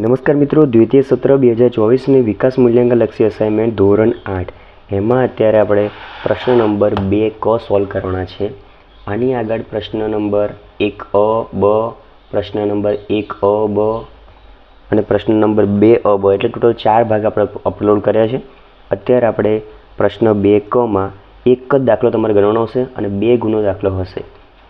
નમસ્કાર મિત્રો, દ્વિતીય સત્ર બે હજાર ચોવીસની વિકાસ મૂલ્યાંકન લક્ષી અસાઇનમેન્ટ ધોરણ આઠ. એમાં અત્યારે આપણે પ્રશ્ન નંબર બે ક સોલ્વ કરવાના છે. આની આગળ પ્રશ્ન નંબર એક અ, બ, પ્રશ્ન નંબર એક અ, બ, અને પ્રશ્ન નંબર બે અ, બ. એટલે ટોટલ ચાર ભાગ આપણે અપલોડ કર્યા છે. અત્યારે આપણે પ્રશ્ન બે કમાં એક જ દાખલો તમારે ગણવાનો હશે અને બે ગુનો દાખલો હશે.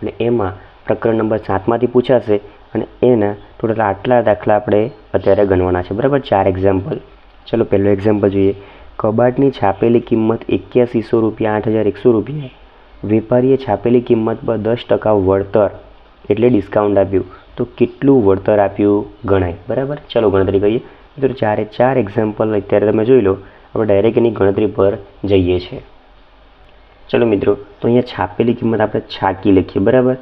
અને એમાં પ્રકરણ નંબર સાતમાંથી પૂછાશે અને એના ટોટલ આટલા દાખલા આપણે અત્યારે ગણવાના છે. બરાબર? ચાર એક્ઝામ્પલ ચલો, પહેલો એક્ઝામ્પલ જોઈએ. કબાટની છાપેલી કિંમત એક્યાસીસો રૂપિયા, આઠ હજાર એકસો રૂપિયા. વેપારીએ છાપેલી કિંમત પર દસ ટકા વળતર એટલે ડિસ્કાઉન્ટ આપ્યું. તો કેટલું વળતર આપ્યું? ગણાય. બરાબર? ચલો, ગણતરી કરીએ. મિત્રો ચારે ચાર એક્ઝામ્પલ અત્યારે તમે જોઈ લો, આપણે ડાયરેક્ટ એની ગણતરી પર જઈએ છીએ. ચલો, મિત્રો, તો અહીંયા છાપેલી કિંમત આપણે છાકી લખીએ. બરાબર?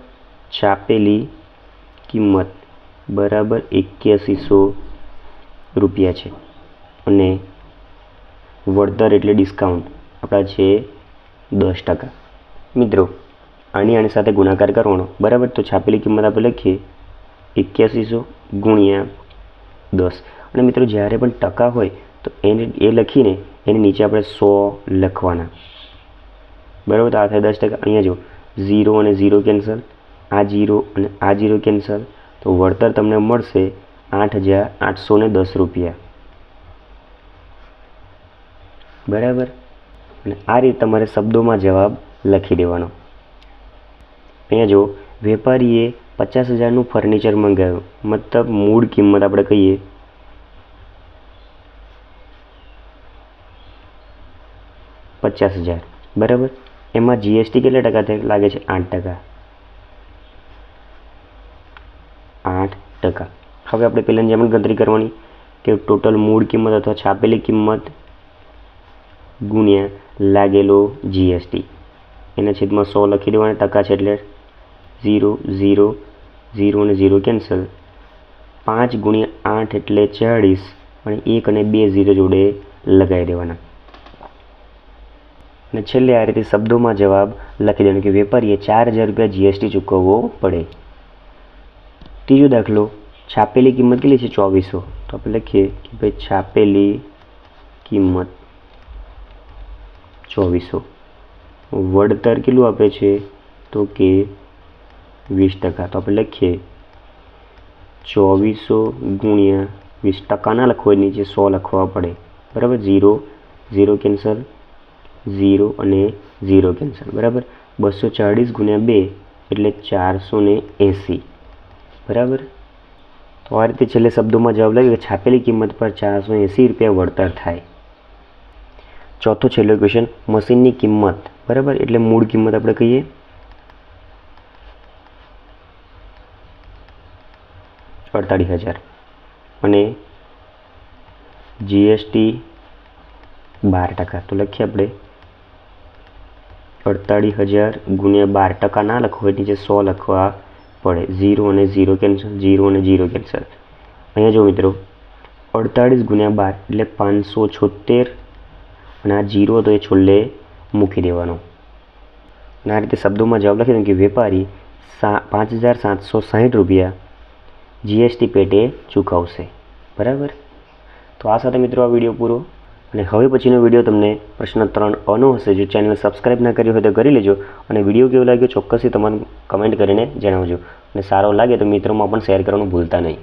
છાપેલી કિંમત બરાબર એક્યાસીસો રૂપિયા છે. અને વળતર એટલે ડિસ્કાઉન્ટ આપણા છે દસ ટકા. મિત્રો, આની આની સાથે ગુણાકાર કરવાનો. બરાબર તો છાપેલી કિંમત આપણે લખીએ. એક્યાસીસો ગુણ્યા દસ. અને મિત્રો, જ્યારે પણ ટકા હોય, તો એને એ લખીને એની નીચે આપણે સો લખવાના. બરાબર તો આ થાય દસ ટકા. અહીંયા જો ઝીરો અને ઝીરો કેન્સલ. આ જીરો અને આ જીરો કેન્સલ. તો વળતર તમને મળશે આઠ હજાર આઠસો ને દસ રૂપિયા. બરાબર? અને આ રીતે તમારે શબ્દોમાં જવાબ લખી દેવાનો. અહીંયા જો વેપારીએ પચાસ હજારનું ફર્નિચર મંગાવ્યું. મતલબ મૂળ કિંમત આપણે કહીએ. પચાસ હજાર. બરાબર? એમાં જીએસટી કેટલા ટકા લાગે છે આઠ ટકા. આઠ ટકા. હવે આપણે પહેલાંની જેમ ગણતરી કરવાની કે ટોટલ મૂળ કિંમત અથવા છાપેલી કિંમત ગુણ્યા લાગેલો જીએસટી એના છેદમાં સો લખી દેવાના, ટકા છે એટલે ઝીરો ઝીરો ઝીરો અને ઝીરો કેન્સલ. પાંચ ગુણ્યા આઠ એટલે ચાળીસ અને એક અને બે ઝીરો જોડે લગાવી દેવાના. અને છેલ્લે આ રીતે શબ્દોમાં જવાબ લખી દેવાનો કે વેપારીએ ચાર હજાર રૂપિયા જીએસટી ચૂકવવો પડે. ત્રીજો દાખલો, છાપેલી કિંમત કેટલી છે? ચોવીસો. તો આપણે લખીએ કે ભાઈ છાપેલી કિંમત ચોવીસો. વળતર કેટલું આપે છે? તો કે વીસ ટકા. તો આપણે લખીએ ચોવીસો ગુણ્યા વીસ ટકા ના લખવો નીચે સો લખવા પડે. બરાબર? ઝીરો. Zero cancel. ઝીરો અને ઝીરો કેન્સલ. બરાબર? બસો ચાળીસ ગુણ્યા બે એટલે ચારસો ને એંસી. બરાબર? તો આ રીતે છેલ્લે શબ્દોમાં જવાબ લાગ્યો કે છાપેલી કિંમત પર ચારસો એંસી રૂપિયા વળતર થાય. ચોથો છેલ્લો ક્વેશ્ચન મશીનની કિંમત. બરાબર? એટલે મૂળ કિંમત આપણે કહીએ. અડતાળીસ હજાર. અને જીએસટી બાર ટકા. તો લખીએ આપણે. અડતાળીસ હજાર ગુણ્યા બાર ટકા ના લખો, એટલે નીચે સો લખવા પડે. ઝીરો અને ઝીરો કેન્સલ ઝીરો અને ઝીરો કેન્સલ અહીંયા જો મિત્રો, અડતાળીસ ગુણ્યા બાર એટલે પાંચસો છોતેર અને આ જીરો તો એ છોલ્લે મૂકી દેવાનો. અને આ રીતે શબ્દોમાં જવાબ લખી દો કે વેપારી સા પાંચ હજાર સાતસો સાહીઠ રૂપિયા જીએસટી પેટે ચૂકવશે. બરાબર? તો આ સાથે મિત્રો આ વીડિયો પૂરો. અને હવે પછીનો વીડિયો તમને પ્રશ્ન ત્રણ અનો હશે. જો ચેનલ સબસ્ક્રાઈબ ના કરી હોય તો કરી લેજો અને વીડિયો કેવો લાગ્યો ચોક્કસથી તમારું કમેન્ટ કરીને જણાવજો. અને સારો લાગે તો મિત્રોમાં પણ શેર કરવાનું ભૂલતા નહીં.